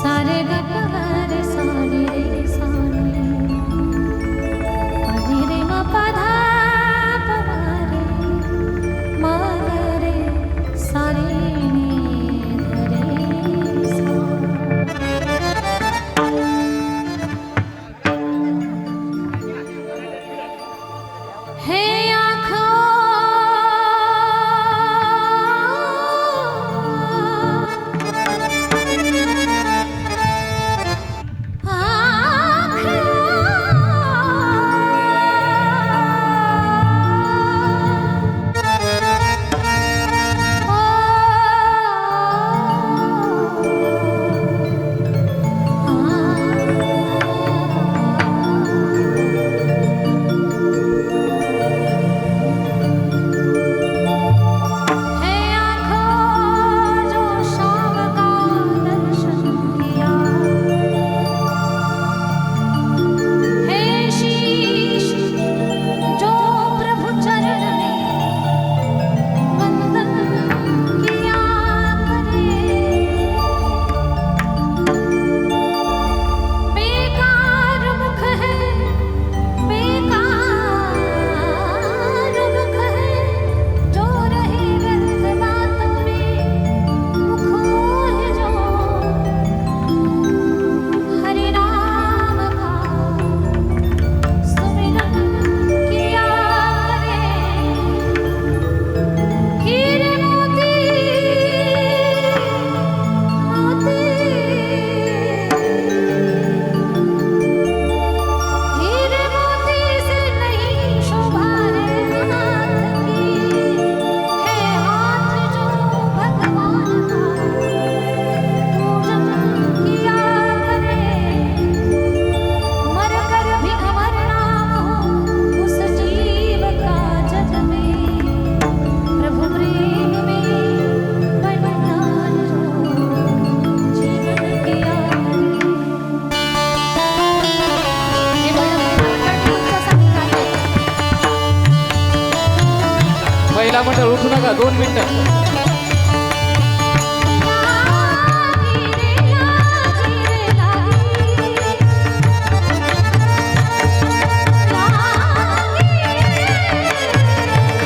सारे ग त्या म्हणतात उठू नका दोन मिनटं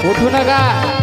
उठू नका